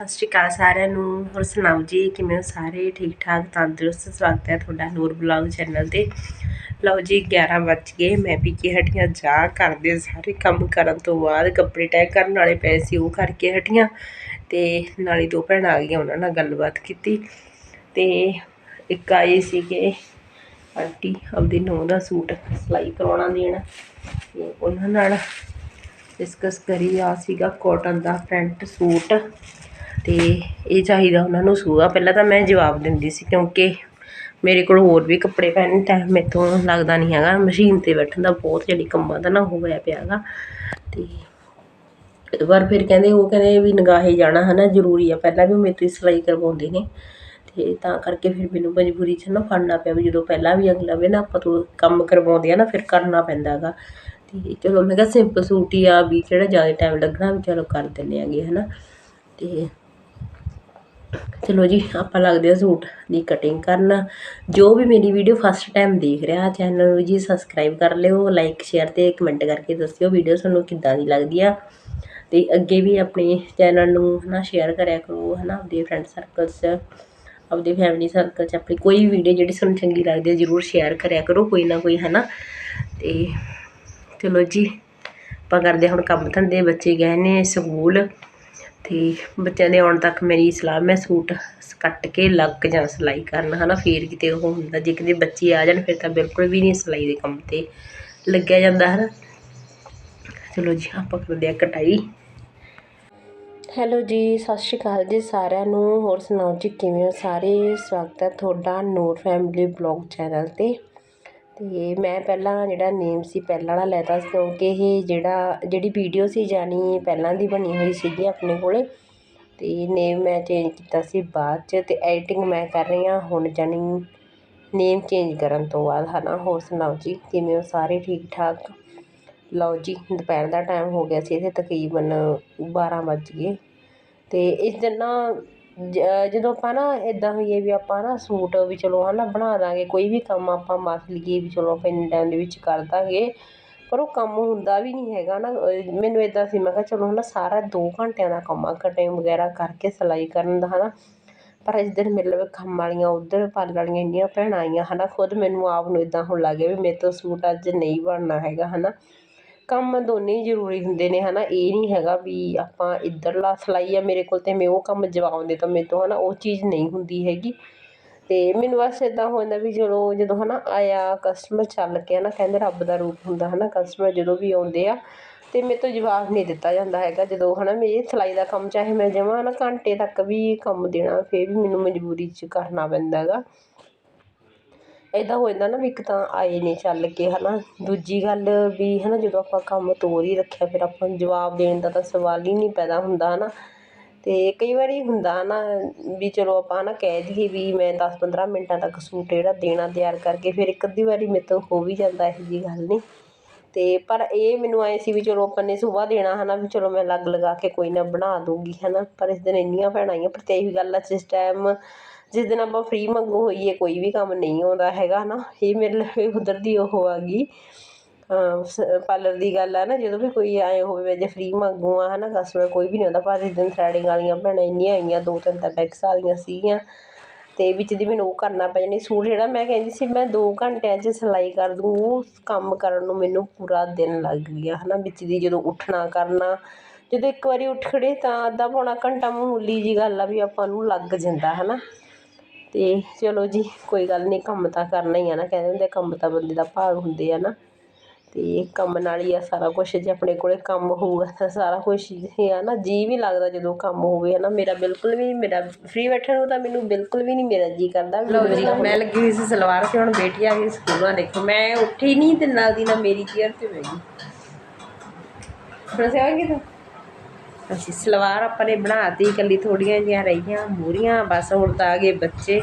ਸਤਿ ਸ਼੍ਰੀ ਅਕਾਲ ਸਾਰਿਆਂ ਨੂੰ। ਹੋਰ ਸੁਣਾਓ ਜੀ, ਕਿਵੇਂ ਹੋ ਸਾਰੇ? ਠੀਕ ਠਾਕ, ਤੰਦਰੁਸਤ? ਸਵਾਗਤ ਹੈ ਤੁਹਾਡਾ ਨੂਰ ਬਲੌਗ ਚੈਨਲ ਤੇ। ਲਓ ਜੀ 11 ਵੱਜ ਗਏ, ਮੈਂ ਵੀ ਕੇ ਹਟੀਆਂ ਜਾ ਕਰਦੇ ਸਾਰੇ ਕੰਮ ਕਰਨ ਤੋਂ ਬਾਅਦ ਕੱਪੜੇ ਟੈਗ ਕਰਨ ਵਾਲੇ ਪਏ ਸੀ, ਉਹ ਕਰਕੇ ਹਟੀਆਂ। ਤੇ ਨਾਲੇ ਦੋ ਭੈਣਾਂ ਆ ਗਈਆਂ, ਉਹਨਾਂ ਨਾਲ ਗੱਲਬਾਤ ਕੀਤੀ। ਤੇ ਇੱਕ ਆਏ ਸੀਗੇ ਆਂਟੀ, ਆਪਦੀ ਨੂੰਹ ਦਾ ਸੂਟ ਸਿਲਾਈ ਕਰਵਾਉਣਾ ਦੇਣਾ। ਤੇ ਉਹਨਾਂ ਨਾਲ ਡਿਸਕਸ ਕਰੀ ਆ ਸੀਗਾ ਕਾਟਨ ਦਾ ਪ੍ਰਿੰਟ ਸੂਟ। ਅਤੇ ਇਹ ਚਾਹੀਦਾ ਉਹਨਾਂ ਨੂੰ ਸੂਆ ਪਹਿਲਾਂ ਤਾਂ ਮੈਂ ਜਵਾਬ ਦਿੰਦੀ ਸੀ ਕਿਉਂਕਿ ਮੇਰੇ ਕੋਲ ਹੋਰ ਵੀ ਕੱਪੜੇ ਪੈਣ ਟਾਈਮ ਮੇਰੇ ਤੋਂ ਲੱਗਦਾ ਨਹੀਂ ਹੈਗਾ। ਮਸ਼ੀਨ ਤੇ ਬੈਠਣ ਦਾ ਬਹੁਤ ਜਿਹੜੀ ਕੰਮਾਂ ਦਾ ਨਾ ਉਹ ਹੋਇਆ ਪਿਆਗਾ ਤੇ ਇੱਕ ਵਾਰ ਫਿਰ ਕਹਿੰਦੇ, ਉਹ ਕਹਿੰਦੇ ਵੀ ਨਗਾਹੇ ਜਾਣਾ ਹੈ ਨਾ ਜ਼ਰੂਰੀ ਆ। ਪਹਿਲਾਂ ਵੀ ਮੇਰੇ ਤੋਂ ਹੀ ਸਿਲਾਈ ਕਰਵਾਉਂਦੇ ਨੇ। ਅਤੇ ਤਾਂ ਕਰਕੇ ਫਿਰ ਮੈਨੂੰ ਮਜਬੂਰੀ 'ਚ ਨਾ ਫੜਨਾ ਪਿਆ ਵੀ ਜਦੋਂ ਪਹਿਲਾਂ ਵੀ ਅਗਲਾ ਵੇ ਨਾ ਆਪਾਂ ਤੋਂ ਕੰਮ ਕਰਵਾਉਂਦੇ ਆ ਨਾ, ਫਿਰ ਕਰਨਾ ਪੈਂਦਾ ਹੈਗਾ। ਅਤੇ ਚਲੋ ਮੈਂ ਕਿਹਾ ਸਿੰਪਲ ਸੂਟ ਹੀ ਆ, ਵੀ ਕਿਹੜਾ ਜ਼ਿਆਦਾ ਟਾਈਮ ਲੱਗਣਾ ਵੀ ਚਲੋ ਕਰ ਦਿੰਦੇ ਹਾਂਗੇ ਹੈ ਨਾ ਅਤੇ ਚਲੋ ਜੀ, ਆਪਾਂ ਲੱਗਦੇ ਆ ਸੂਟ ਦੀ ਕਟਿੰਗ ਕਰਨ। ਜੋ ਵੀ ਮੇਰੀ ਵੀਡੀਓ ਫਸਟ ਟਾਈਮ ਦੇਖ ਰਿਹਾ ਚੈਨਲ ਨੂੰ ਜੀ ਸਬਸਕ੍ਰਾਈਬ ਕਰ ਲਿਓ ਲਾਈਕ ਸ਼ੇਅਰ ਤੇ ਕਮੈਂਟ ਕਰਕੇ ਦੱਸਿਓ ਵੀਡੀਓ ਤੁਹਾਨੂੰ ਕਿੱਦਾਂ ਦੀ ਲੱਗਦੀ ਆ। ਤੇ ਅੱਗੇ ਵੀ ਆਪਣੇ ਚੈਨਲ ਨੂੰ ਹਨਾ ਸ਼ੇਅਰ ਕਰਿਆ ਕਰੋ, ਹਨਾ, ਆਪਦੇ ਫਰੈਂਡ ਸਰਕਲ 'ਚ, ਆਪਦੇ ਫੈਮਿਲੀ ਸਰਕਲ 'ਚ ਆਪਣੀ ਕੋਈ ਵੀਡੀਓ ਜਿਹੜੀ ਤੁਹਾਨੂੰ ਚੰਗੀ ਲੱਗਦੀ ਹੈ ਜ਼ਰੂਰ ਸ਼ੇਅਰ ਕਰਿਆ ਕਰੋ, ਕੋਈ ਨਾ ਕੋਈ, ਹਨਾ। ਤੇ ਚਲੋ ਜੀ, ਆਪਾਂ ਕਰਦੇ ਹੁਣ ਕੰਮ ਧੰਦੇ, ਬੱਚੇ ਗਏ ਨੇ ਸਕੂਲ। ਅਤੇ ਬੱਚਿਆਂ ਦੇ ਆਉਣ ਤੱਕ ਮੇਰੀ ਸਲਾਹ, ਮੈਂ ਸੂਟ ਕੱਟ ਕੇ ਲੱਗ ਜਾਂ ਸਿਲਾਈ ਕਰਨ ਨਾ ਫਿਰ ਕਿਤੇ ਉਹ ਹੁੰਦਾ, ਜੇ ਕਿਤੇ ਬੱਚੇ ਆ ਜਾਣ, ਫਿਰ ਤਾਂ ਬਿਲਕੁਲ ਵੀ ਨਹੀਂ ਸਿਲਾਈ ਦੇ ਕੰਮ ਤੇ ਲੱਗਿਆ ਜਾਂਦਾ ਹੈ ਨਾ ਚਲੋ ਜੀ, ਆਪਾਂ ਕਰਦੇ ਹਾਂ ਕਟਾਈ। ਹੈਲੋ ਜੀ, ਸਤਿ ਸ਼੍ਰੀ ਅਕਾਲ ਜੀ ਸਾਰਿਆਂ ਨੂੰ। ਹੋਰ ਸੁਣਾਓ ਜੀ, ਕਿਵੇਂ ਹੋ ਸਾਰੇ? ਸਵਾਗਤ ਹੈ ਤੁਹਾਡਾ ਨੂਰ ਫੈਮਿਲੀ ਬਲੌਗ ਚੈਨਲ ਤੇ। ਅਤੇ ਮੈਂ ਪਹਿਲਾਂ ਜਿਹੜਾ ਨੇਮ ਸੀ, ਪਹਿਲਾਂ ਵਾਲਾ ਲੈ ਤਾ ਸੀ ਕਿਉਂਕਿ ਇਹ ਜਿਹੜਾ, ਜਿਹੜੀ ਵੀਡੀਓ ਸੀ ਜਾਣੀ ਪਹਿਲਾਂ ਦੀ ਬਣੀ ਹੋਈ ਸੀਗੀ ਆਪਣੇ ਕੋਲ। ਅਤੇ ਨੇਮ ਮੈਂ ਚੇਂਜ ਕੀਤਾ ਸੀ ਬਾਅਦ 'ਚ ਅਤੇ ਐਡੀਟਿੰਗ ਮੈਂ ਕਰ ਰਹੀ ਹਾਂ, ਹੁਣ ਜਾਣੀ ਨੇਮ ਚੇਂਜ ਕਰਨ ਤੋਂ ਬਾਅਦ। ਹੈ ਨਾ ਹੋਰ ਸੁਣਾਓ ਜੀ, ਕਿਵੇਂ ਹੋ? ਸਾਰੇ ਠੀਕ ਠਾਕ? ਲਓ ਜੀ, ਦੁਪਹਿਰ ਦਾ ਟਾਈਮ ਹੋ ਗਿਆ ਸੀ, ਇੱਥੇ ਤਕਰੀਬਨ 12 ਵੱਜ ਗਏ। ਅਤੇ ਇਸ ਦਿਨ ਨਾ ਜ- ਜਦੋਂ ਆਪਾਂ ਨਾ ਇੱਦਾਂ ਹੋਈਏ ਵੀ ਆਪਾਂ ਨਾ ਸੂਟ ਵੀ ਚਲੋ ਹੈ ਨਾ ਬਣਾ ਦਾਂਗੇ, ਕੋਈ ਵੀ ਕੰਮ ਆਪਾਂ ਮਸ ਲਈਏ ਵੀ ਚਲੋ ਆਪਾਂ ਇੰਨੇ ਟਾਈਮ ਦੇ ਵਿੱਚ ਕਰ ਦਾਂਗੇ, ਪਰ ਉਹ ਕੰਮ ਹੁੰਦਾ ਵੀ ਨਹੀਂ ਹੈਗਾ ਨਾ ਮੈਨੂੰ ਇੱਦਾਂ ਸੀ, ਮੈਂ ਕਿਹਾ ਚਲੋ ਹੈ ਨਾ ਸਾਰਾ ਦੋ ਘੰਟਿਆਂ ਦਾ ਕੰਮ ਆ ਕਟਿੰਗ ਵਗੈਰਾ ਕਰਕੇ ਸਿਲਾਈ ਕਰਨ ਦਾ ਹੈ ਨਾ ਪਰ ਇਸ ਦਿਨ ਮੇਰੇ ਲਵੇ ਕੰਮ ਵਾਲੀਆਂ, ਉੱਧਰ ਪਾਰਲਰ ਵਾਲੀਆਂ ਇੰਨੀਆਂ ਭੈਣਾਂ ਆਈਆਂ ਹੈ ਨਾ ਖੁਦ ਮੈਨੂੰ ਆਪ ਨੂੰ ਇੱਦਾਂ ਹੋਣ ਲੱਗ ਗਿਆ ਵੀ ਮੇਰੇ ਤੋਂ ਸੂਟ ਅੱਜ ਨਹੀਂ ਬਣਨਾ ਹੈਗਾ ਹੈ ਨਾ ਕੰਮ ਦੋਨੇ ਹੀ ਜ਼ਰੂਰੀ ਹੁੰਦੇ ਨੇ ਹੈ ਨਾ ਇਹ ਨਹੀਂ ਹੈਗਾ ਵੀ ਆਪਾਂ ਇੱਧਰਲਾ ਸਿਲਾਈ ਆ ਮੇਰੇ ਕੋਲ ਤੇ ਮੈਂ ਉਹ ਕੰਮ ਜਵਾਉਂਦੇ ਤਾਂ ਮੇਰੇ ਤੋਂ ਹੈ ਨਾ ਉਹ ਚੀਜ਼ ਨਹੀਂ ਹੁੰਦੀ ਹੈਗੀ। ਅਤੇ ਮੈਨੂੰ ਬਸ ਇੱਦਾਂ ਹੋ ਜਾਂਦਾ ਵੀ ਚਲੋ, ਜਦੋਂ ਹੈ ਨਾ ਆਇਆ ਕਸਟਮਰ ਚੱਲ ਕੇ ਹੈ ਨਾ ਕਹਿੰਦੇ ਰੱਬ ਦਾ ਰੂਪ ਹੁੰਦਾ ਹੈ ਨਾ ਕਸਟਮਰ ਜਦੋਂ ਵੀ ਆਉਂਦੇ ਆ ਅਤੇ ਮੇਰੇ ਤੋਂ ਜਵਾਬ ਨਹੀਂ ਦਿੱਤਾ ਜਾਂਦਾ ਹੈਗਾ। ਜਦੋਂ ਹੈ ਨਾ ਮੇਰੇ ਸਿਲਾਈ ਦਾ ਕੰਮ ਚਾਹੇ ਮੈਂ ਜਮਾਂ ਨਾ ਘੰਟੇ ਤੱਕ ਵੀ ਕੰਮ ਦੇਣਾ, ਫਿਰ ਵੀ ਮੈਨੂੰ ਮਜਬੂਰੀ 'ਚ ਕਰਨਾ ਪੈਂਦਾ ਹੈਗਾ। ਇੱਦਾਂ ਹੋ ਜਾਂਦਾ ਨਾ ਵੀ ਇੱਕ ਤਾਂ ਆਏ ਨੇ ਚੱਲ ਕੇ ਹੈ ਨਾ ਦੂਜੀ ਗੱਲ ਵੀ ਹੈ ਨਾ ਜਦੋਂ ਆਪਾਂ ਕੰਮ ਤੋਰ ਹੀ ਰੱਖਿਆ, ਫਿਰ ਆਪਾਂ ਨੂੰ ਜਵਾਬ ਦੇਣ ਦਾ ਤਾਂ ਸਵਾਲ ਹੀ ਨਹੀਂ ਪੈਦਾ ਹੁੰਦਾ ਹੈ ਨਾ ਅਤੇ ਕਈ ਵਾਰੀ ਹੁੰਦਾ ਹੈ ਨਾ ਵੀ ਚਲੋ ਆਪਾਂ ਹੈ ਨਾ ਕਹਿ ਦਈਏ ਵੀ ਮੈਂ ਦਸ ਪੰਦਰਾਂ ਮਿੰਟਾਂ ਤੱਕ ਸੂਟ ਜਿਹੜਾ ਦੇਣਾ ਤਿਆਰ ਕਰਕੇ ਫਿਰ ਇੱਕ ਅੱਧੀ ਵਾਰੀ ਮੇਰੇ ਤੋਂ ਹੋ ਵੀ ਜਾਂਦਾ ਇਹੋ ਜਿਹੀ ਗੱਲ ਨਹੀਂ ਅਤੇ ਪਰ ਇਹ ਮੈਨੂੰ ਐਂ ਸੀ ਵੀ ਚਲੋ ਆਪਾਂ ਨੇ ਸੁਬਾਹ ਦੇਣਾ ਹੈ ਨਾ ਵੀ ਚਲੋ ਮੈਂ ਅਲੱਗ ਲਗਾ ਕੇ ਕੋਈ ਨਾ ਬਣਾ ਦੂੰਗੀ ਹੈ ਨਾ ਪਰ ਇਸ ਦਿਨ ਇੰਨੀਆਂ ਭੈਣਾਂ ਆਈਆਂ, ਪਰ ਤੇ ਇਹੀ ਗੱਲ ਆ, ਜਿਸ ਟਾਈਮ ਜਿਸ ਦਿਨ ਆਪਾਂ ਫ੍ਰੀ ਮੰਗੋ ਹੋਈਏ, ਕੋਈ ਵੀ ਕੰਮ ਨਹੀਂ ਆਉਂਦਾ ਹੈਗਾ ਨਾ, ਇਹ ਮੇਰੇ ਲਈ ਉਧਰ ਦੀ ਉਹ ਆ ਗਈ। ਪਾਰਲਰ ਦੀ ਗੱਲ ਆ ਨਾ, ਜਦੋਂ ਵੀ ਕੋਈ ਆਏ ਹੋਵੇ ਜੇ ਫ੍ਰੀ ਮੰਗੂ ਆ ਹੈ ਨਾ ਕਸਟਮਰ ਕੋਈ ਵੀ ਨਹੀਂ ਆਉਂਦਾ। ਪਰ ਇਸ ਦਿਨ ਥਰੈਡਿੰਗ ਵਾਲੀਆਂ ਭੈਣਾਂ ਇੰਨੀਆਂ ਆਈਆਂ, ਦੋ ਤਿੰਨ ਤਾਂ ਬੈਕਸ ਵਾਲੀਆਂ ਸੀਗੀਆਂ ਅਤੇ ਵਿੱਚ ਦੀ ਮੈਨੂੰ ਉਹ ਕਰਨਾ ਪੈ ਜਾਣੀ। ਸੂਟ ਜਿਹੜਾ ਮੈਂ ਕਹਿੰਦੀ ਸੀ, ਮੈਂ ਦੋ ਘੰਟਿਆਂ 'ਚ ਸਿਲਾਈ ਕਰ ਦੂੰ, ਉਹ ਕੰਮ ਕਰਨ ਨੂੰ ਮੈਨੂੰ ਪੂਰਾ ਦਿਨ ਲੱਗ ਗਿਆ ਹੈ ਨਾ ਵਿੱਚ ਦੀ ਜਦੋਂ ਉੱਠਣਾ, ਕਰਨਾ, ਜਦੋਂ ਇੱਕ ਵਾਰੀ ਉੱਠ ਖੜੇ, ਤਾਂ ਅੱਧਾ ਪੌਣਾ ਘੰਟਾ ਮਾਮੂਲੀ ਜੀ ਗੱਲ ਆ ਵੀ ਆਪਾਂ ਨੂੰ ਲੱਗ ਜਾਂਦਾ ਹੈ ਨਾ ਅਤੇ ਚਲੋ ਜੀ, ਕੋਈ ਗੱਲ ਨਹੀਂ ਕੰਮ ਤਾਂ ਕਰਨਾ ਹੀ ਆ ਨਾ ਕਹਿੰਦੇ ਹੁੰਦੇ ਕੰਮ ਤਾਂ ਬੰਦੇ ਦਾ ਭਾਗ ਹੁੰਦੇ ਆ ਨਾ। ਅਤੇ ਕੰਮ ਨਾਲ ਹੀ ਆ ਸਾਰਾ ਕੁਛ, ਜੇ ਆਪਣੇ ਕੋਲ ਕੰਮ ਹੋਊਗਾ ਤਾਂ ਸਾਰਾ ਕੁਛ ਹੀ ਆ ਨਾ। ਜੀਅ ਵੀ ਲੱਗਦਾ ਜਦੋਂ ਕੰਮ ਹੋਵੇ ਹੈ ਨਾ, ਮੇਰਾ ਬਿਲਕੁਲ ਵੀ, ਮੇਰਾ ਫ੍ਰੀ ਬੈਠਣ ਨੂੰ ਤਾਂ ਮੈਨੂੰ ਬਿਲਕੁਲ ਵੀ ਨਹੀਂ ਮੇਰਾ ਜੀਅ ਕਰਦਾ। ਲਓ ਜੀ, ਮੈਂ ਲੱਗੀ ਹੋਈ ਸੀ ਸਲਵਾਰ 'ਤੇ, ਹੁਣ ਬੇਟੀ ਆ ਗਈ ਸਕੂਲੋਂ, ਦੇਖੋ, ਮੈਂ ਉੱਠੀ ਨਹੀਂ ਤੇ ਨਾਲ ਦੀ ਨਾਲ ਮੇਰੀ ਚੇਅਰ 'ਤੇ ਬਹਿ ਗਈ। ਹੁਣ ਸਿਆਵਾਂਗੇ ਤੂੰ? ਅਸੀਂ ਸਲਵਾਰ ਆਪਾਂ ਨੇ ਬਣਾਤੀ ਇਕੱਲੀ ਥੋੜੀਆਂ ਜੀਆਂ ਰਹੀਆਂ ਮੂਰੀਆਂ ਬਸ ਹੁਣ ਤਾਂ ਆ ਗਏ ਬੱਚੇ।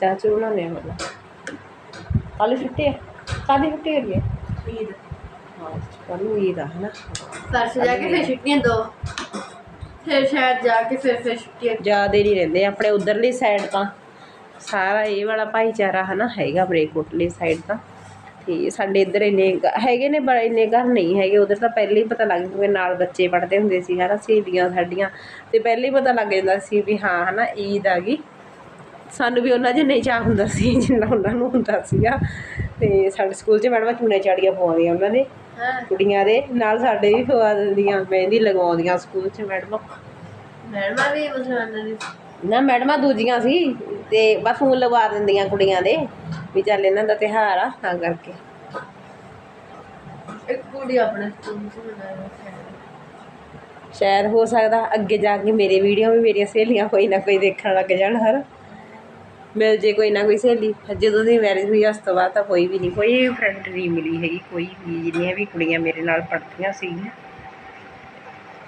ਚਾਚੂ ਬਣਾਉਣੇ ਹੁਣ ਕੱਲ ਛੁੱਟੀ ਹੈ ਕਾਦੀ ਛੁੱਟੀ ਹੋਈ ਹੈ? ਈਦ। ਹਾਂ ਕੱਲ ਈਦ ਆ ਹਨਾ? ਪਰਸੋਂ ਜਾ ਕੇ ਫਿਰ ਛੁੱਟੀਆਂ ਦੋ ਫਿਰ ਸ਼ਾਇਦ ਜਾ ਕੇ ਫਿਰ ਫਿਰ ਛੁੱਟੀਆਂ। ਜ਼ਿਆਦਾ ਨਹੀਂ ਰਹਿੰਦੇ ਆਪਣੇ ਉਧਰਲੀ ਸਾਈਡ ਤਾਂ ਸਾਰਾ ਇਹ ਵਾਲਾ ਭਾਈਚਾਰਾ ਹੈ ਨਾ ਹੈਗਾ ਬਰੇਕੋਟਲੀ ਸਾਈਡ ਤਾਂ। ਤੇ ਸਾਡੇ ਇੱਧਰ ਇੰਨੇ ਹੈਗੇ ਨੇ ਪਰ ਇੰਨੇ ਘਰ ਨਹੀਂ ਹੈਗੇ ਉਧਰ ਤਾਂ ਪਹਿਲੇ ਹੀ ਪਤਾ ਲੱਗ ਜਾਂਦਾ ਨਾਲ ਬੱਚੇ ਪੜ੍ਹਦੇ ਹੁੰਦੇ ਸੀ ਹਨਾ ਸਹੇਲੀਆਂ ਸਾਡੀਆਂ ਤੇ ਪਹਿਲੇ ਹੀ ਪਤਾ ਲੱਗ ਜਾਂਦਾ ਸੀ ਵੀ ਹਾਂ ਹਨਾ ਈਦ ਆ ਗਈ। ਸਾਨੂੰ ਵੀ ਉਹਨਾਂ 'ਚ ਨਹੀਂ ਚਾਹ ਹੁੰਦਾ ਸੀ ਜਿੰਨਾ ਉਹਨਾਂ ਨੂੰ ਹੁੰਦਾ ਸੀਗਾ। ਤੇ ਸਾਡੇ ਸਕੂਲ 'ਚ ਮੈਡਮਾਂ ਚੂਨੇ ਚਾੜੀਆਂ ਪਵਾਉਂਦੀਆਂ ਉਹਨਾਂ ਦੇ ਹਾਂ। ਕੁੜੀਆਂ ਦੇ ਨਾਲ ਸਾਡੇ ਵੀ ਪਵਾ ਦਿੰਦੀਆਂ ਮਹਿੰਦੀ ਲਗਵਾਉਂਦੀਆਂ ਸਕੂਲ 'ਚ ਮੈਡਮਾਂ। ਮੈਡਮਾਂ ਵੀ ਮੁਸਲਮਾਨਾਂ ਦੀ ਨਾ ਮੈਡਮਾਂ ਦੂਜੀਆਂ ਸੀ ਤੇ ਬਸ ਹੁਣ ਲਗਵਾ ਦਿੰਦੀਆਂ ਕੁੜੀਆਂ ਦੇ ਵੀ ਚੱਲ ਇਹਨਾਂ ਦਾ ਤਿਉਹਾਰ ਆ ਤਾਂ ਕਰਕੇ। ਇੱਕ ਕੁੜੀ ਆਪਣੇ ਸਕੂਲ ਚ ਬਣਾਇਆ ਸ਼ਾਇਦ। ਹੋ ਸਕਦਾ ਅੱਗੇ ਜਾ ਕੇ ਮੇਰੇ ਵੀਡੀਓ ਵੀ ਮੇਰੀਆਂ ਸਹੇਲੀਆਂ ਕੋਈ ਨਾ ਕੋਈ ਦੇਖਣ ਲੱਗ ਜਾਣ ਹਰ ਮਿਲ ਜੇ ਕੋਈ ਨਾ ਕੋਈ ਸਹੇਲੀ ਜਦੋਂ ਦੀ ਮੈਰਿਜ ਹੋਈ ਉਸ ਤੋਂ ਬਾਅਦ ਤਾਂ ਕੋਈ ਵੀ ਨਹੀਂ। ਕੋਈ ਫਰੈਂਡ ਨਹੀਂ ਮਿਲੀ ਹੈਗੀ ਕੋਈ ਵੀ ਜਿੰਨੀਆਂ ਵੀ ਕੁੜੀਆਂ ਮੇਰੇ ਨਾਲ ਪੜ੍ਹਦੀਆਂ ਸੀਗੀਆਂ।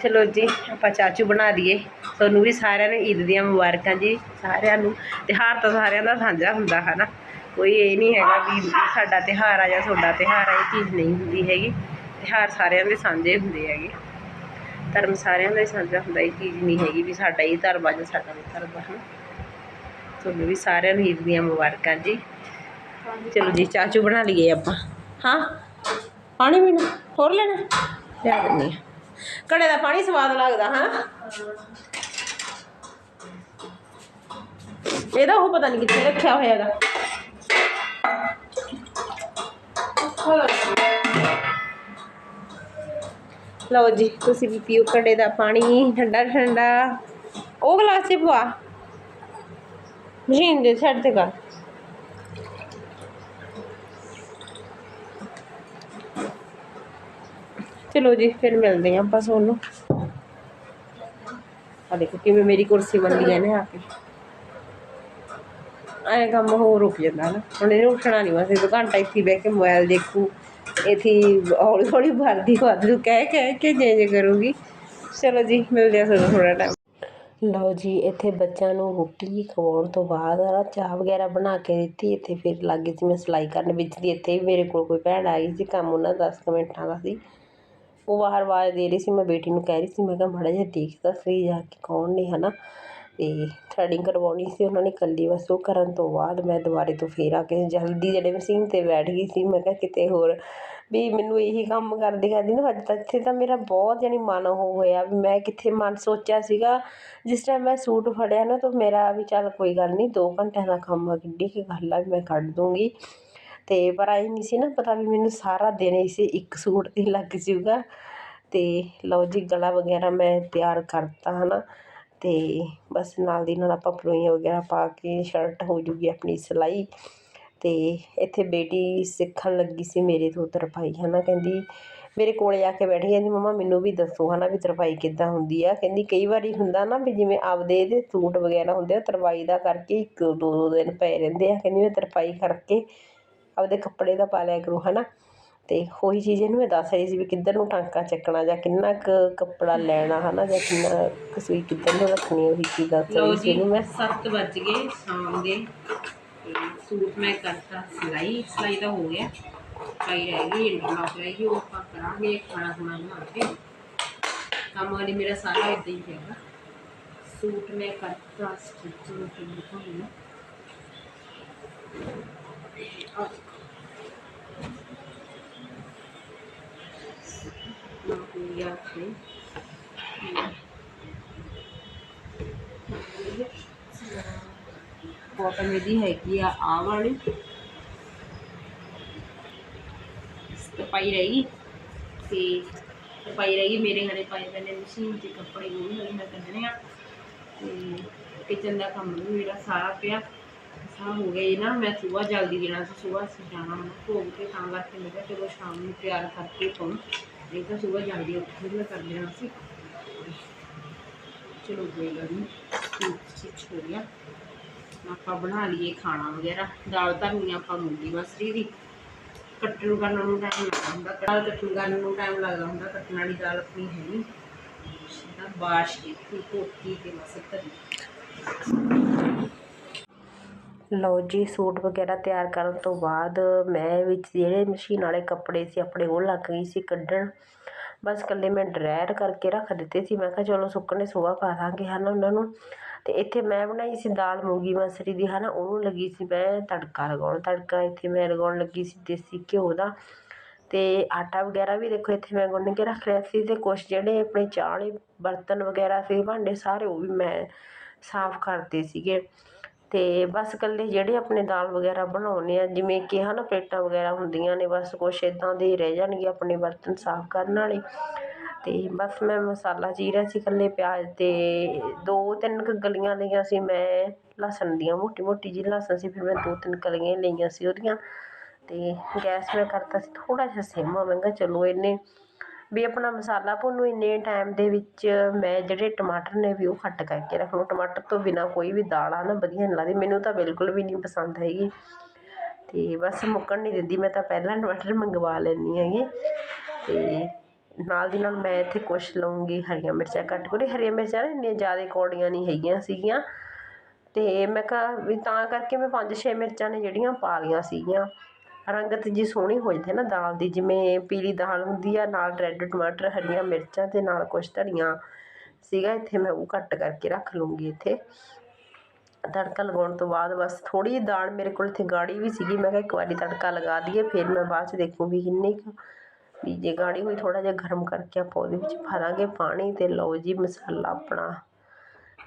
ਚਲੋ ਜੀ ਆਪਾਂ ਚਾਚੂ ਬਣਾ ਦਈਏ ਤੁਹਾਨੂੰ ਵੀ ਸਾਰਿਆਂ ਨੂੰ ਈਦ ਦੀਆਂ ਮੁਬਾਰਕਾਂ ਜੀ ਸਾਰਿਆਂ ਨੂੰ। ਤਿਉਹਾਰ ਤਾਂ ਸਾਰਿਆਂ ਦਾ ਸਾਂਝਾ ਹੁੰਦਾ ਹੈ ਨਾ ਕੋਈ ਇਹ ਨਹੀਂ ਹੈਗਾ ਵੀ ਸਾਡਾ ਤਿਉਹਾਰ ਆ ਜਾਂ ਤੁਹਾਡਾ ਤਿਉਹਾਰ ਆ ਇਹ ਚੀਜ਼ ਨਹੀਂ ਹੁੰਦੀ ਹੈਗੀ। ਤਿਉਹਾਰ ਸਾਰਿਆਂ ਦੇ ਸਾਂਝੇ ਹੁੰਦੇ ਹੈਗੇ। ਧਰਮ ਸਾਰਿਆਂ ਦਾ ਹੀ ਸਾਂਝਾ ਹੁੰਦਾ ਇਹ ਚੀਜ਼ ਨਹੀਂ ਹੈਗੀ ਵੀ ਸਾਡਾ ਹੀ ਧਰਮ ਆ ਜਾਂ ਸਾਡਾ ਵੀ ਧਰਮ ਆ ਹੈ ਤੁਹਾਨੂੰ ਵੀ ਸਾਰਿਆਂ ਨੂੰ ਈਦ ਦੀਆਂ ਮੁਬਾਰਕਾਂ ਜੀ। ਚਲੋ ਜੀ ਚਾਚੂ ਬਣਾ ਲਈਏ ਆਪਾਂ। ਹਾਂ? ਪਾਣੀ ਪੀਣਾ? ਹੋਰ ਲੈਣਾ? ਲਿਆ ਹਾਂ। ਘੜੇ ਦਾ ਪਾਣੀ ਸਵਾਦ ਲੱਗਦਾ, ਹਾਂ? ਇਹਦਾ ਉਹ ਪਤਾ ਨਹੀਂ ਕਿੱਥੇ ਰੱਖਿਆ ਹੋਇਆ ਹੈਗਾ। ਲਓ ਜੀ, ਤੁਸੀਂ ਵੀ ਪੀਓ ਘੜੇ ਦਾ ਪਾਣੀ, ਠੰਡਾ ਠੰਡਾ। ਉਹ ਗਲਾਸ 'ਚ ਪਵਾ। ਮਸ਼ੀਨ ਦੇ ਛੱਡ ਤੇ ਕਰ। ਚਲੋ ਜੀ, ਫਿਰ ਮਿਲਦੇ ਹਾਂ ਆਪਾਂ ਤੁਹਾਨੂੰ ਆ ਦੇਖੋ ਕਿਵੇਂ ਮੇਰੀ ਕੁਰਸੀ ਬੰਦੀ ਨੇ ਆ ਕੇ। ਐਂ ਕੰਮ ਹੋਰ ਰੁਕ ਜਾਂਦਾ ਨਾ। ਹੁਣ ਇਹਨੂੰ ਉੱਠਣਾ ਨਹੀਂ ਬਸ ਇਹ ਘੰਟਾ ਇੱਥੇ ਬਹਿ ਕੇ ਮੋਬਾਈਲ ਦੇਖੂ। ਇੱਥੇ ਹੌਲੀ ਹੌਲੀ ਭਰਦੀ ਵਾਧੂ, ਕਹਿ ਕਹਿ ਕੇ ਜੇ ਜੇ ਕਰੂਗੀ। ਚਲੋ ਜੀ, ਮਿਲਦੇ ਹਾਂ ਤੁਹਾਨੂੰ ਥੋੜਾ ਟਾਈਮ ਲਓ ਜੀ, ਇੱਥੇ ਬੱਚਿਆਂ ਨੂੰ ਰੋਟੀ ਖਵਾਉਣ ਤੋਂ ਬਾਅਦ ਨਾ ਚਾਹ ਵਗੈਰਾ ਬਣਾ ਕੇ ਦਿੱਤੀ, ਇੱਥੇ ਫਿਰ ਲੱਗ ਗਈ ਸੀ ਮੈਂ ਸਿਲਾਈ ਕਰਨ ਵਿੱਚ ਦੀ। ਇੱਥੇ ਮੇਰੇ ਕੋਲ ਕੋਈ ਭੈਣ ਆ ਗਈ ਸੀ, ਕੰਮ ਉਹਨਾਂ ਦਾ 10 ਕੁ ਮਿੰਟਾਂ ਦਾ ਸੀ। ਉਹ ਬਾਹਰ ਆਵਾਜ਼ ਦੇ ਰਹੀ ਸੀ, ਮੈਂ ਬੇਟੀ ਨੂੰ ਕਹਿ ਰਹੀ ਸੀ, ਮੈਂ ਕਿਹਾ ਮਾੜਾ ਜਿਹਾ ਦੇਖ ਤਾਂ ਸਹੀ ਜਾ ਕੇ ਕੌਣ ਨੇ ਹੈ ਨਾ ਅਤੇ ਥਰੈਡਿੰਗ ਕਰਵਾਉਣੀ ਸੀ ਉਹਨਾਂ ਨੇ ਇਕੱਲੀ, ਬਸ ਉਹ ਕਰਨ ਤੋਂ ਬਾਅਦ ਮੈਂ ਦੁਬਾਰੇ ਤੋਂ ਫੇਰ ਆ ਕੇ ਜਲਦੀ ਜਿਹੜੇ ਮਸ਼ੀਨ 'ਤੇ ਬੈਠ ਗਈ ਸੀ, ਮੈਂ ਕਿਹਾ ਕਿਤੇ ਹੋਰ। ਵੀ ਮੈਨੂੰ ਇਹੀ ਕੰਮ ਕਰਦੀ ਕਰਦੀ ਨਾ, ਅੱਜ ਤੱਕ ਇੱਥੇ ਤਾਂ ਮੇਰਾ ਬਹੁਤ ਜਾਣੀ ਮਨ ਉਹ ਹੋਇਆ ਵੀ ਮੈਂ ਕਿੱਥੇ ਮਨ ਸੋਚਿਆ ਸੀਗਾ। ਜਿਸ ਟਾਈਮ ਮੈਂ ਸੂਟ ਫੜਿਆ ਨਾ, ਤਾਂ ਮੇਰਾ ਵੀ ਚੱਲ ਕੋਈ ਗੱਲ ਨਹੀਂ 2 ਘੰਟਿਆਂ ਦਾ ਕੰਮ ਆ, ਕਿੱਡੀ ਕੀ ਗੱਲ ਆ, ਵੀ ਮੈਂ ਕੱਢ ਦੂੰਗੀ। ਅਤੇ ਪਰ ਆਈ ਨਹੀਂ ਸੀ ਨਾ, ਪਤਾ ਵੀ ਮੈਨੂੰ ਸਾਰਾ ਦਿਨ ਇਸੇ ਇੱਕ ਸੂਟ 'ਤੇ ਲੱਗ ਜੂਗਾ। ਅਤੇ ਲਓ ਜੀ, ਗਲਾ ਵਗੈਰਾ ਮੈਂ ਤਿਆਰ ਕਰਤਾ ਹੈ ਨਾ ਅਤੇ ਬਸ ਨਾਲ ਦੀ ਨਾਲ ਆਪਾਂ ਪਲੋਈਆਂ ਵਗੈਰਾ ਪਾ ਕੇ ਸ਼ਰਟ ਹੋ ਜੂਗੀ ਆਪਣੀ ਸਿਲਾਈ। ਅਤੇ ਇੱਥੇ ਬੇਟੀ ਸਿੱਖਣ ਲੱਗੀ ਸੀ ਮੇਰੇ ਤੋਂ ਤਰਪਾਈ ਹੈ ਨਾ ਕਹਿੰਦੀ ਮੇਰੇ ਕੋਲੇ ਆ ਕੇ ਬੈਠੀ ਕਹਿੰਦੀ, ਮੰਮਾ ਮੈਨੂੰ ਵੀ ਦੱਸੋ ਹੈ ਨਾ ਵੀ ਤਰਪਾਈ ਕਿੱਦਾਂ ਹੁੰਦੀ ਆ? ਕਹਿੰਦੀ ਕਈ ਵਾਰੀ ਹੁੰਦਾ ਨਾ ਵੀ ਜਿਵੇਂ ਆਪਦੇ ਇਹਦੇ ਸੂਟ ਵਗੈਰਾ ਹੁੰਦੇ ਆ ਤਰਪਾਈ ਦਾ ਕਰਕੇ ਇੱਕ ਦੋ ਦੋ ਦਿਨ ਪਏ ਰਹਿੰਦੇ ਆ। ਕਹਿੰਦੀ ਮੈਂ ਤਰਪਾਈ ਕਰਕੇ ਆਪਦੇ ਕੱਪੜੇ ਦਾ ਪਾ ਲਿਆ ਕਰੋ ਹਨਾ? ਤੇ ਉਹੀ ਚੀਜ਼ ਇਹਨੂੰ ਮੈਂ ਦੱਸ ਰਹੀ ਸੀ ਵੀ ਕਿੱਧਰ ਨੂੰ ਟਾਂਕਾ ਚੱਕਣਾ ਜਾਂ ਕਿੰਨਾ ਕੁ ਕੱਪੜਾ ਲੈਣਾ ਹਨਾ? ਜਾਂ ਕਿੰਨਾ ਕੁ ਸੂਈ ਕਿੱਧਰ ਨੂੰ ਰੱਖਣੀ ਉਹੀ ਚੀਜ਼ ਦੱਸ ਰਹੀ ਸੀ ਇਹਨੂੰ ਮੈਂ। 7 ਵੱਜ ਗਏ ਸ਼ਾਮ ਦੇ। ਸੂਟ ਮੈਂ ਕਰਤਾ ਸਿਲਾਈ ਸਿਲਾਈ ਤਾਂ ਹੋ ਗਿਆ। ਸਿਲਾਈ ਰਹਿ ਗਈ ਇੰਟਰਲੌਕ ਰਹਿ ਗਈ ਉਹ ਆਪਾਂ ਕਰਾਂਗੇ ਖਾਣਾ ਖੁਣਾ ਬਣਾ ਕੇ ਕੰਮ ਵਾਲੀ ਮੇਰਾ ਸਾਰਾ ਇਦਾਂ ਹੀ ਹੈਗਾ। ਸੂਟ ਮੈਂ ਕਰਤਾ ਸਟਿਚਿੰਗ ਤੇ ਦਿਖਾਉਂਗੀ। ਆ ਨਾ ਕੋਈ ਆ ਕੇ ਬੋਟਮ ਇਹਦੀ ਹੈਗੀ ਆ ਆ ਵਾਲੀ। ਪਾਈ ਰਹੀ ਤੇ ਪਾਈ ਰਹੀ ਮੇਰੇ ਘਰੇ ਪਾਏ ਪਏ ਨੇ ਮਸ਼ੀਨ 'ਚ ਕੱਪੜੇ ਉਹ ਵੀ ਮੈਂ ਕੱਢਣੇ ਆ। ਤੇ ਕਿਚਨ ਦਾ ਕੰਮ ਵੀ ਮੇਰਾ ਸਾਰਾ ਪਿਆ। ਸਾਰਾ ਹੋ ਗਿਆ ਇਹ ਨਾ, ਮੈਂ ਸਵੇਰ ਜਲਦੀ ਜਾਣਾ ਸੀ ਸਵੇਰ ਅਸੀਂ ਜਾਣਾ ਮੈਂ ਭੋਗ ਤੇ ਤਾਂ ਕਰਕੇ ਮੈਂ ਕਿਹਾ ਚਲੋ ਸ਼ਾਮ ਨੂੰ ਤਿਆਰ ਕਰਕੇ ਪਾਉਂ। ਨਹੀਂ ਤਾਂ ਸਵੇਰ ਜਲਦੀ ਉੱਠ ਕੇ ਮੈਂ ਕਰ ਲੈਣਾ ਸੀ। ਚਲੋ ਕੋਈ ਗੱਲ ਨਹੀਂ ਸੂਟ ਸਟਿਚ ਹੋ ਗਿਆ। ਆਪਾਂ ਬਣਾ ਲਈਏ ਖਾਣਾ ਵਗੈਰਾ। ਦਾਲ ਧਰਨੀ ਆ ਆਪਾਂ ਮੂੰਗੀ ਮਸਰੀ ਦੀ। ਕੱਟਣ ਕਰਨ ਨੂੰ ਟਾਈਮ ਲੱਗਦਾ ਹੁੰਦਾ ਦਾਲ ਕੱਟਣ ਕਰਨ ਨੂੰ ਟਾਈਮ ਲੱਗਦਾ ਹੁੰਦਾ, ਕੱਟਣ ਵਾਲੀ ਦਾਲ ਆਪਣੀ ਹੈ ਨਹੀਂ ਤਾਂ ਬਾਸ਼ ਕੇ ਕੋਟੀ ਤੇ ਬਸ ਧਰੀ। ਲਓ ਜੀ, ਸੂਟ ਵਗੈਰਾ ਤਿਆਰ ਕਰਨ ਤੋਂ ਬਾਅਦ ਮੈਂ ਵਿੱਚ ਜਿਹੜੇ ਮਸ਼ੀਨ ਵਾਲੇ ਕੱਪੜੇ ਸੀ, ਆਪਣੇ ਉਹ ਲੱਗ ਗਈ ਸੀ ਕੱਢਣ। ਬਸ ਇਕੱਲੇ ਮੈਂ ਡਰੈਰ ਕਰਕੇ ਰੱਖ ਦਿੱਤੇ ਸੀ। ਮੈਂ ਕਿਹਾ ਚਲੋ ਸੁੱਕਣੇ ਸੁਬਾਹ ਪਾ ਦਾਂਗੇ ਹੈ ਨਾ ਉਹਨਾਂ ਨੂੰ। ਅਤੇ ਇੱਥੇ ਮੈਂ ਬਣਾਈ ਸੀ ਦਾਲ ਮੂੰਗੀ ਮਸਰੀ ਦੀ ਹੈ ਨਾ ਉਹਨੂੰ ਲੱਗੀ ਸੀ ਮੈਂ ਤੜਕਾ ਲਗਾਉਣ। ਤੜਕਾ ਇੱਥੇ ਮੈਂ ਲਗਾਉਣ ਲੱਗੀ ਸੀ ਦੇਸੀ ਘਿਓ ਦਾ। ਅਤੇ ਆਟਾ ਵਗੈਰਾ ਵੀ ਦੇਖੋ ਇੱਥੇ ਮੈਂ ਗੁੰਨ ਕੇ ਰੱਖ ਲਿਆ ਸੀ ਅਤੇ ਕੁਛ ਜਿਹੜੇ ਆਪਣੇ ਚਾਹ ਵਾਲੇ ਬਰਤਨ ਵਗੈਰਾ ਸੀ, ਭਾਂਡੇ ਸਾਰੇ ਉਹ ਵੀ ਮੈਂ ਸਾਫ਼ ਕਰਦੇ ਸੀਗੇ। ਅਤੇ ਬਸ ਇਕੱਲੇ ਜਿਹੜੇ ਆਪਣੇ ਦਾਲ ਵਗੈਰਾ ਬਣਾਉਂਦੇ ਹਾਂ ਜਿਵੇਂ ਕਿ ਨਾ ਪਲੇਟਾਂ ਵਗੈਰਾ ਹੁੰਦੀਆਂ ਨੇ, ਬਸ ਕੁਛ ਇੱਦਾਂ ਦੇ ਹੀ ਰਹਿ ਜਾਣਗੇ ਆਪਣੇ ਬਰਤਨ ਸਾਫ਼ ਕਰਨ ਵਾਲੇ। ਅਤੇ ਬਸ ਮੈਂ ਮਸਾਲਾ ਚੀਰਿਆ ਸੀ ਇਕੱਲੇ, ਪਿਆਜ਼ ਤੇ ਦੋ ਤਿੰਨ ਕੁ ਗਲੀਆਂ ਲਈਆਂ ਸੀ ਮੈਂ, ਲਸਣ ਦੀਆਂ, ਮੋਟੀ ਮੋਟੀ ਜਿਹੀ ਲਸਣ ਸੀ, ਫਿਰ ਮੈਂ ਦੋ ਤਿੰਨ ਕਲੀਆਂ ਹੀ ਲਈਆਂ ਸੀ ਉਹਦੀਆਂ। ਅਤੇ ਗੈਸ ਮੈਂ ਕਰਤਾ ਸੀ, ਥੋੜ੍ਹਾ ਜਿਹਾ ਸਿਮ ਮੈਂ ਕਿਹਾ ਚਲੋ ਇੰਨੇ ਵੀ ਆਪਣਾ ਮਸਾਲਾ ਭੁੰਨੂ, ਇੰਨੇ ਟਾਈਮ ਦੇ ਵਿੱਚ ਮੈਂ ਜਿਹੜੇ ਟਮਾਟਰ ਨੇ ਵੀ ਉਹ ਕੱਟ ਕਰਕੇ ਰੱਖ ਲਓ ਟਮਾਟਰ ਤੋਂ ਬਿਨਾਂ ਕੋਈ ਵੀ ਦਾਲ ਆ ਨਾ, ਵਧੀਆ ਨਹੀਂ ਲੱਗਦੀ। ਮੈਨੂੰ ਤਾਂ ਬਿਲਕੁਲ ਵੀ ਨਹੀਂ ਪਸੰਦ ਹੈਗੀ। ਅਤੇ ਬਸ ਮੁੱਕਣ ਨਹੀਂ ਦਿੰਦੀ, ਮੈਂ ਤਾਂ ਪਹਿਲਾਂ ਟਮਾਟਰ ਮੰਗਵਾ ਲੈਂਦੀ ਹੈਗੀ। ਅਤੇ ਨਾਲ ਦੀ ਨਾਲ ਮੈਂ ਇੱਥੇ ਕੁਛ ਲਵਾਂਗੀ ਹਰੀਆਂ ਮਿਰਚਾਂ ਕੱਟ ਕੇ। ਹਰੀਆਂ ਮਿਰਚਾਂ ਨਾ ਇੰਨੀਆਂ ਜ਼ਿਆਦਾ ਕੌੜੀਆਂ ਨਹੀਂ ਹੈਗੀਆਂ ਸੀਗੀਆਂ। ਅਤੇ ਮੈਂ ਕਿਹਾ ਵੀ ਤਾਂ ਕਰਕੇ ਮੈਂ ਪੰਜ ਛੇ ਮਿਰਚਾਂ ਨੇ ਜਿਹੜੀਆਂ ਪਾ ਲਈਆਂ ਸੀਗੀਆਂ। ਰੰਗਤ ਜੀ ਸੋਹਣੀ ਹੋ ਜਾਂਦੀ ਹੈ ਨਾ ਦਾਲ ਦੀ, ਜਿਵੇਂ ਪੀਲੀ ਦਾਲ ਹੁੰਦੀ ਆ, ਨਾਲ ਰੈੱਡ ਟਮਾਟਰ ਹਰੀਆਂ ਮਿਰਚਾਂ ਅਤੇ ਨਾਲ ਕੁਛ ਧਨੀਆ ਸੀਗਾ, ਇੱਥੇ ਮੈਂ ਉਹ ਕੱਟ ਕਰਕੇ ਰੱਖ ਲੂੰਗੀ ਇੱਥੇ। ਤੜਕਾ ਲਗਾਉਣ ਤੋਂ ਬਾਅਦ ਬਸ ਥੋੜੀ ਜਿਹੀ ਦਾਲ ਮੇਰੇ ਕੋਲ ਇੱਥੇ ਗਾੜੀ ਵੀ ਸੀਗੀ, ਮੈਂ ਕਿਹਾ ਇੱਕ ਵਾਰੀ ਤੜਕਾ ਲਗਾ ਦਈਏ, ਫਿਰ ਮੈਂ ਬਾਅਦ 'ਚ ਦੇਖੂ ਵੀ ਕਿੰਨੀ ਕੁ ਵੀ ਜੇ ਗਾੜੀ ਹੋਈ ਥੋੜਾ ਜਿਹਾ ਗਰਮ ਕਰਕੇ ਆਪਾਂ ਉਹਦੇ ਵਿੱਚ ਪਾ ਪਾਣੀ ਤੇ ਲਓ ਜੀ ਮਸਾਲਾ ਆਪਣਾ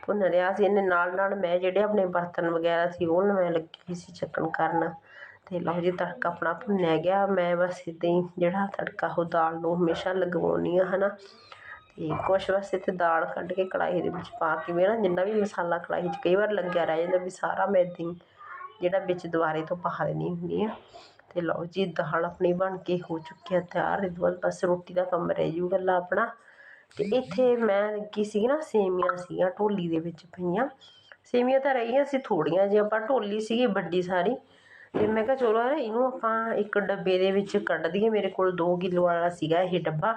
ਭੁੰਨ ਰਿਹਾ ਸੀ, ਇਹਨੇ ਨਾਲ ਨਾਲ ਮੈਂ ਜਿਹੜੇ ਆਪਣੇ ਬਰਤਨ ਵਗੈਰਾ ਸੀ, ਉਹ ਮੈਂ ਲੱਗੀ ਸੀ ਚੱਕਣ ਕਰਨ। ਅਤੇ ਲਓ ਜੀ ਤੜਕਾ ਆਪਣਾ ਭੁੰਨਿਆ ਗਿਆ। ਮੈਂ ਬਸ ਇੱਦਾਂ ਹੀ ਜਿਹੜਾ ਤੜਕਾ ਉਹ ਦਾਲ ਨੂੰ ਹਮੇਸ਼ਾ ਲਗਵਾਉਂਦੀ ਹਾਂ ਹੈ ਨਾ ਅਤੇ ਕੁਛ ਬਸ ਇੱਥੇ ਦਾਲ ਕੱਢ ਕੇ ਕੜਾਹੀ ਦੇ ਵਿੱਚ ਪਾ ਕੇ ਵੀ ਨਾ ਜਿੰਨਾ ਵੀ ਮਸਾਲਾ ਕੜਾਹੀ 'ਚ ਕਈ ਵਾਰ ਲੱਗਿਆ ਰਹਿ ਜਾਂਦਾ ਵੀ ਸਾਰਾ ਮੈਂ ਇੱਦਾਂ ਹੀ ਜਿਹੜਾ ਵਿੱਚ ਦੁਬਾਰੇ ਤੋਂ ਪਾ ਦਿੰਦੀ ਹੁੰਦੀ ਹਾਂ ਅਤੇ ਲਓ ਜੀ ਦਾਲ ਆਪਣੀ ਬਣ ਕੇ ਹੋ ਚੁੱਕੀ ਹੈ ਤਿਆਰ। ਤੋਂ ਬਾਅਦ ਬਸ ਰੋਟੀ ਦਾ ਕੰਮ ਰਹਿ ਜੂ ਗੱਲਾ ਆਪਣਾ। ਅਤੇ ਇੱਥੇ ਮੈਂ ਲੱਗੀ ਸੀ ਨਾ, ਸੇਮੀਆਂ ਸੀਗੀਆਂ ਢੋਲੀ ਦੇ ਵਿੱਚ ਪਈਆਂ। ਸੇਮੀਆਂ ਤਾਂ ਰਹੀਆਂ ਸੀ ਥੋੜ੍ਹੀਆਂ ਜਿਹੀਆਂ, ਪਰ ਢੋਲੀ ਸੀਗੀ ਵੱਡੀ ਸਾਰੀ। ਅਤੇ ਮੈਂ ਕਿਹਾ ਚਲੋ ਨਾ ਇਹਨੂੰ ਆਪਾਂ ਇੱਕ ਡੱਬੇ ਦੇ ਵਿੱਚ ਕੱਢ ਦਈਏ। ਮੇਰੇ ਕੋਲ ਦੋ ਕਿਲੋ ਵਾਲਾ ਸੀਗਾ ਇਹ ਡੱਬਾ।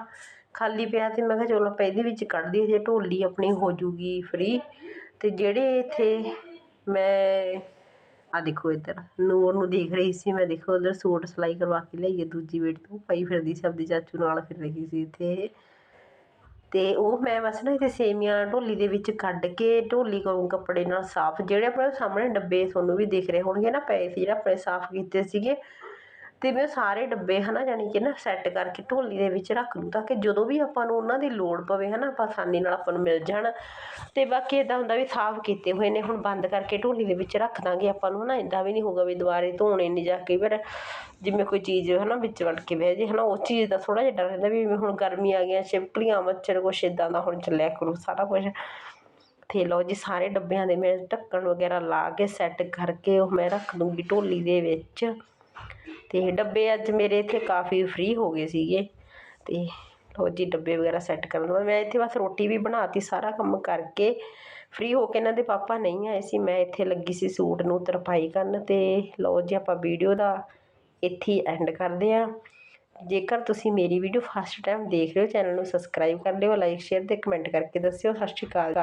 ਖਾਲੀ ਪਿਆ ਅਤੇ ਮੈਂ ਕਿਹਾ ਚਲੋ ਆਪਾਂ ਇਹਦੇ ਵਿੱਚ ਕੱਢ ਦਈਏ, ਜੇ ਢੋਲੀ ਆਪਣੀ ਹੋ ਜੂਗੀ ਫਰੀ ਅਤੇ ਜਿਹੜੇ ਇੱਥੇ ਮੈਂ ਆ ਦੇਖੋ ਇੱਧਰ, ਨੂਰ ਨੂੰ ਦੇਖ ਰਹੀ ਸੀ ਮੈਂ, ਦੇਖੋ ਉਧਰ ਸੂਟ ਸਿਲਾਈ ਕਰਵਾ ਕੇ ਲਿਆਈਏ ਦੂਜੀ ਵੇਟ ਤੋਂ। ਪਾਈ ਫਿਰਦੀ ਸੀ, ਆਪਦੀ ਚਾਚੂ ਨਾਲ ਫਿਰ ਰਹੀ ਸੀ ਇੱਥੇ। ਅਤੇ ਉਹ ਮੈਂ ਬਸ ਨਾ ਇੱਥੇ ਸੇਵੀਆਂ ਢੋਲੀ ਦੇ ਵਿੱਚ ਕੱਢ ਕੇ ਢੋਲੀ ਕਰੂੰ ਕੱਪੜੇ ਨਾਲ ਸਾਫ਼, ਜਿਹੜੇ ਆਪਣੇ ਸਾਹਮਣੇ ਡੱਬੇ ਤੁਹਾਨੂੰ ਵੀ ਦਿਖ ਰਹੇ ਹੋਣਗੇ ਨਾ, ਪਏ ਸੀ ਜਿਹੜਾ ਆਪਣੇ ਸਾਫ਼ ਕੀਤੇ ਸੀਗੇ। ਤੇ ਮੈਂ ਸਾਰੇ ਡੱਬੇ ਹਨਾ ਜਾਨੀ ਕਿ ਨਾ ਸੈੱਟ ਕਰਕੇ ਢੋਲੀ ਦੇ ਵਿੱਚ ਰੱਖ ਲੂੰ ਤਾਂ ਕਿ ਜਦੋਂ ਵੀ ਆਪਾਂ ਨੂੰ ਉਹਨਾਂ ਦੀ ਲੋੜ ਪਵੇ ਹਨਾ ਆਪਾਂ ਆਸਾਨੀ ਨਾਲ ਆਪਾਂ ਨੂੰ ਮਿਲ ਜਾਣ। ਤੇ ਬਾਕੀ ਇਦਾਂ ਹੁੰਦਾ ਵੀ ਸਾਫ਼ ਕੀਤੇ ਹੋਏ ਨੇ, ਹੁਣ ਬੰਦ ਕਰਕੇ ਢੋਲੀ ਦੇ ਵਿੱਚ ਰੱਖ ਦਾਂਗੇ ਆਪਾਂ ਨੂੰ ਨਾ ਇਦਾਂ ਵੀ ਨਹੀਂ ਹੋਊਗਾ ਵੀ ਦੁਬਾਰੇ ਧੋਣੇ ਨਹੀਂ ਜਾ ਕੇ ਫਿਰ ਜਿਵੇਂ ਕੋਈ ਚੀਜ਼ ਹਨਾ ਵਿੱਚ ਵੜ ਕੇ ਬਹਿ ਜੇ ਹਨਾ, ਉਹ ਚੀਜ਼ ਦਾ ਥੋੜਾ ਜਿਹਾ ਡਰ ਰਹਿੰਦਾ ਵੀ ਜਿਵੇਂ ਹੁਣ ਗਰਮੀ ਆ ਗਈਆਂ, ਛਿਪਕਲੀਆਂ, ਮੱਛਰ ਕੁਛ ਇਦਾਂ ਦਾ ਹੁਣ ਚੱਲਿਆ ਕਰੂ ਸਾਰਾ ਕੁਝ ਤੇ ਲਓ ਜੀ ਸਾਰੇ ਡੱਬਿਆਂ ਦੇ ਮੈਂ ਢੱਕਣ ਵਗੈਰਾ ਲਾ ਕੇ ਸੈੱਟ ਕਰਕੇ ਉਹ ਮੈਂ ਰੱਖ ਦੂੰਗੀ ਢੋਲੀ ਦੇ ਵਿੱਚ। ਤੇ ਡੱਬੇ ਅੱਜ ਮੇਰੇ ਇੱਥੇ ਕਾਫੀ ਫ੍ਰੀ ਹੋ ਗਏ ਸੀਗੇ ਤੇ ਲਓ ਜੀ, ਡੱਬੇ ਵਗੈਰਾ ਸੈੱਟ ਕਰਨ ਤੋਂ ਮੈਂ ਇੱਥੇ ਬਸ ਰੋਟੀ ਵੀ ਬਣਾਤੀ, ਸਾਰਾ ਕੰਮ ਕਰਕੇ ਫ੍ਰੀ ਹੋ ਕੇ ਇਹਨਾਂ ਦੇ ਪਾਪਾ ਨਹੀਂ ਆਏ ਸੀ, ਮੈਂ ਇੱਥੇ ਲੱਗੀ ਸੀ ਸੂਟ ਨੂੰ ਤਰਪਾਈ ਕਰਨ ਤੇ ਲਓ ਜੀ, ਆਪਾਂ ਵੀਡੀਓ ਦਾ ਇੱਥੇ ਐਂਡ ਕਰਦੇ ਆ ਜੇਕਰ ਤੁਸੀਂ ਮੇਰੀ ਵੀਡੀਓ ਫਸਟ ਟਾਈਮ ਦੇਖ ਰਹੇ ਹੋ ਚੈਨਲ ਨੂੰ ਸਬਸਕ੍ਰਾਈਬ ਕਰ ਲਿਓ ਲਾਈਕ ਸ਼ੇਅਰ ਤੇ ਕਮੈਂਟ ਕਰਕੇ ਦੱਸਿਓ। ਸਤਿ ਸ਼੍ਰੀ ਅਕਾਲ।